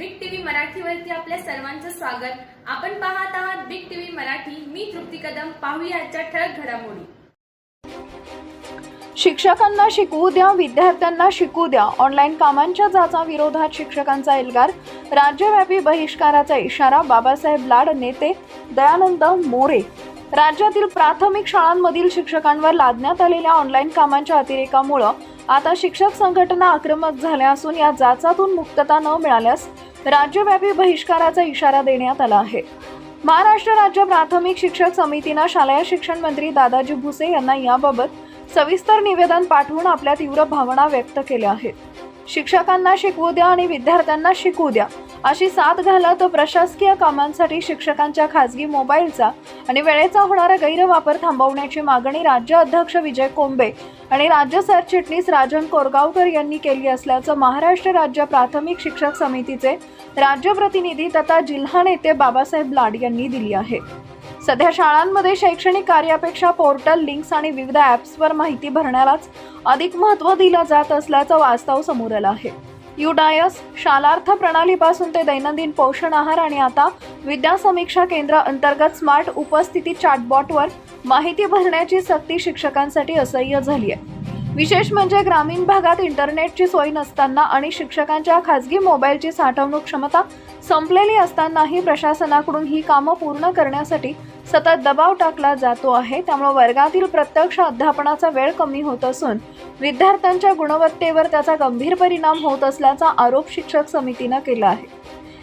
चॅनलवरती आपल्या सर्वांचं स्वागत. आपण पाहत आहात बिग टीव्ही मराठी. मी तृप्ती कदम. पाहूया आजच्या ठळक घडामोडी. शिक्षकांना शिकवू द्या विद्यार्थ्यांना शिकू द्या. ऑनलाईन कामांच्या जाचा विरोधात शिक्षकांचा एल्गार. राज्यव्यापी बहिष्काराचा इशारा बाबासाहेब लाड नेते दयानंद मोरे. राज्यातील प्राथमिक शाळांमधील शिक्षकांवर लादण्यात आलेल्या ऑनलाईन कामांच्या अतिरेकामुळं आता शिक्षक संघटना आक्रमक झाल्या असून या जाचातून मुक्तता न मिळाल्यास राज्यव्यापी बहिष्काराचा इशारा देण्यात आला आहे. महाराष्ट्र राज्य प्राथमिक शिक्षक समितीनं शालेय शिक्षण मंत्री दादाजी भुसे यांना याबाबत सविस्तर निवेदन पाठवून आपल्या तीव्र भावना व्यक्त केल्या आहेत. शिक्षकांना शिकवू द्या आणि विद्यार्थ्यांना शिकू द्या. अशी साथ घालत प्रशासकीय कामांसाठी शिक्षकांच्या खासगी मोबाईलचा आणि वेळेचा होणारा गैरवापर थांबवण्याची मागणी राज्य अध्यक्ष विजय कोंबे आणि राज्य सरचिटणीस राजन कोरगावकर यांनी केली असल्याचं महाराष्ट्र राज्य प्राथमिक शिक्षक समितीचे राज्य प्रतिनिधी तथा जिल्हा नेते बाबासाहेब लाड यांनी दिली आहे. सध्या शाळांमध्ये शैक्षणिक कार्यापेक्षा पोर्टल लिंक्स आणि विविध ॲप्सवर माहिती भरण्यालाच अधिक महत्त्व दिलं जात असल्याचं वास्तव समोर आलं आहे. युडायस शालार्थ प्रणालीपासून ते दैनंदिन पोषण आहार आणि आता विद्या समीक्षा केंद्र अंतर्गत स्मार्ट उपस्थिती चॅटबॉटवर माहिती भरण्याची सक्ती शिक्षकांसाठी असह्य झाली आहे. विशेष म्हणजे ग्रामीण भागात इंटरनेटची सोय नसताना आणि शिक्षकांच्या खासगी मोबाईलची साठवणूक क्षमता संपलेली असतानाही प्रशासनाकडून ही कामं पूर्ण करण्यासाठी सतत दबाव टाकला जातो आहे. त्यामुळे वर्गातील प्रत्यक्ष अध्यापनाचा वेळ कमी होत असून विद्यार्थ्यांच्या गुणवत्तेवर त्याचा गंभीर परिणाम होत असल्याचा आरोप शिक्षक समितीनं केला आहे.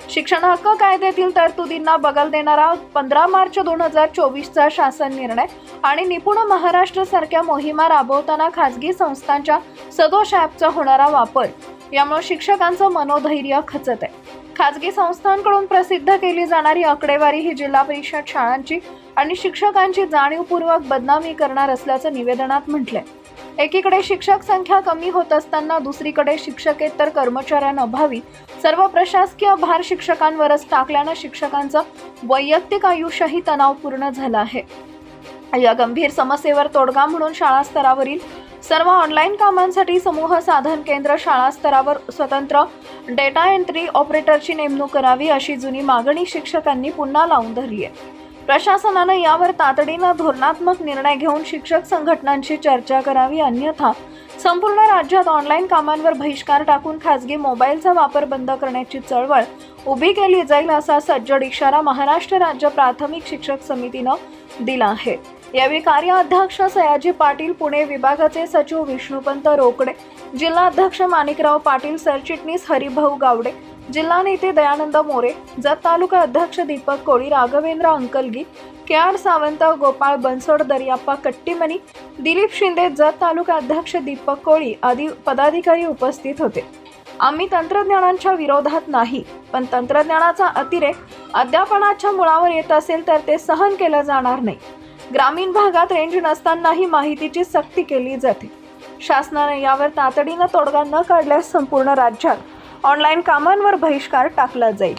शिक्षण हक्क कायद्यातील तरतुदींना बगल देणारा पंधरा मार्च दोन हजार चोवीसचा शासन निर्णय आणि निपुण महाराष्ट्र सारख्या मोहिमा राबवताना खाजगी संस्थांच्या सदोष ॲपचा होणारा वापर यामुळे शिक्षकांचं मनोधैर्य खचत आहे. खाजगी संस्थांकडून प्रसिद्ध केली जाणारी आकडेवारी ही जिल्हा परिषद शाळांची आणि शिक्षकांची जाणीवपूर्वक बदनामी करणार असल्याचं निवेदनात म्हटलंय. एकीकडे शिक्षक संख्या कमी होत असताना दुसरीकडे शिक्षकेतर कर्मचाऱ्यांअभावी सर्व प्रशासकीय भार शिक्षकांवरच टाकल्यानं शिक्षकांचं वैयक्तिक आयुष्यही तणावपूर्ण झालं आहे. या गंभीर समस्येवर तोडगा म्हणून शाळा स्तरावरील सर्व ऑनलाईन कामांसाठी समूह साधन केंद्र शाळा स्तरावर स्वतंत्र. डेटा एंट्री ऑपरेटरची नेमणूक करावी अशी जुनी मागणी शिक्षकांनी पुन्हा लावून धरली आहे. प्रशासनानं यावर तातडीनं धोरणात्मक निर्णय घेऊन शिक्षक संघटनांशी चर्चा करावी अन्यथा संपूर्ण राज्यात ऑनलाईन कामांवर बहिष्कार टाकून खासगी मोबाईलचा वापर बंद करण्याची चळवळ उभी केली जाईल असा सज्जड इशारा महाराष्ट्र राज्य प्राथमिक शिक्षक समितीनं दिला आहे. यावेळी कार्याध्यक्ष सयाजी पाटील पुणे विभागाचे सचिव विष्णुपंत रोकडे जिल्हाध्यक्ष माणिकराव पाटील सरचिटणीस हरिभाऊ गावडे जिल्हा नेते दयानंद मोरे जत तालुका अध्यक्ष दीपक कोळी राघवेंद्र अंकलगी के आर सावंत गोपाळ बनसोड दर्याप्पा कट्टीमणी दिलीप शिंदे जत तालुका अध्यक्ष दीपक कोळी आदी पदाधिकारी उपस्थित होते. आम्ही तंत्रज्ञानांच्या विरोधात नाही पण तंत्रज्ञानाचा अतिरेक अध्यापनाच्या मुळावर येत असेल तर ते सहन केलं जाणार नाही. ग्रामीण भागात रेंज नसतानाही माहितीची सक्ती केली जाते. शासनाने यावर तातडीनं तोडगा न काढल्यास संपूर्ण राज्यात ऑनलाईन कामांवर बहिष्कार टाकला जाईल.